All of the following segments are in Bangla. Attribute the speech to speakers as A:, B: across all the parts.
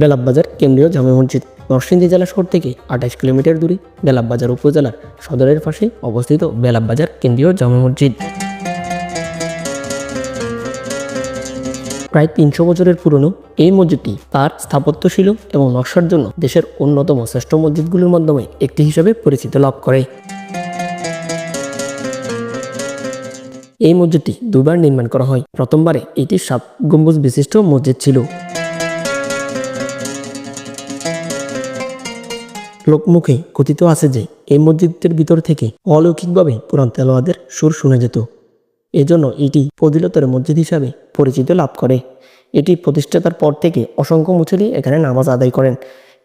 A: বেলাববাজার কেন্দ্রীয় জামে মসজিদ, নরসিংদী জেলা শহর থেকে আঠাশ কিলোমিটার দূরে বেলাববাজার উপজেলার সদরের পাশে অবস্থিত বেলাববাজার কেন্দ্রীয় জামে মসজিদ। প্রায় তিনশো বছরের পুরনো এই মসজিদটি তার স্থাপত্যশীল এবং নকশার জন্য দেশের অন্যতম শ্রেষ্ঠ মসজিদগুলির মাধ্যমে একটি হিসাবে পরিচিত লাভ করে। এই মসজিদটি দুবার নির্মাণ করা হয়। প্রথমবারে এটি সাত গম্বুজ বিশিষ্ট মসজিদ ছিল। লোকমুখে কথিত আছে যে, এই মসজিদের ভিতর থেকে অলৌকিকভাবে পুরান তেলোয়াদের সুর শুনে যেত। এজন্য এটি ফজিলতের মসজিদ হিসাবে পরিচিতি লাভ করে। এটি প্রতিষ্ঠাতার পর থেকে অসংখ্য মুসলি এখানে নামাজ আদায় করেন।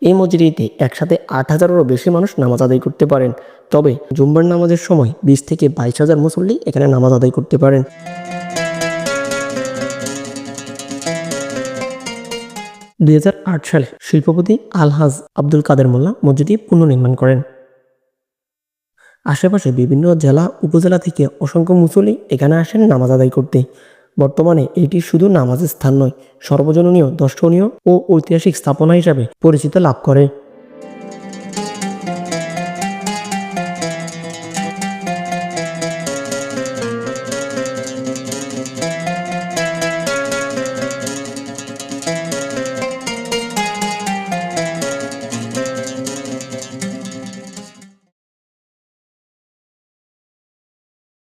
A: এই মসজিদটিতে একসাথে আট হাজারেরও বেশি মানুষ নামাজ আদায় করতে পারেন। তবে জুম্বার নামাজের সময় বিশ থেকে বাইশ হাজার মুসল্লি এখানে নামাজ আদায় করতে পারেন। দুই হাজার আট সালে শিল্পপতি আলহাজ আব্দুল কাদের মোল্লা মসজিদটি পুনর্নির্মাণ করেন। আশেপাশে বিভিন্ন জেলা, উপজেলা থেকে অসংখ্য মুসল্লি এখানে আসেন নামাজ আদায় করতে। বর্তমানে এটি শুধু নামাজের স্থান নয় সর্বজনীয় দর্শনীয় ও ঐতিহাসিক স্থাপনা হিসাবে পরিচিত লাভ করে।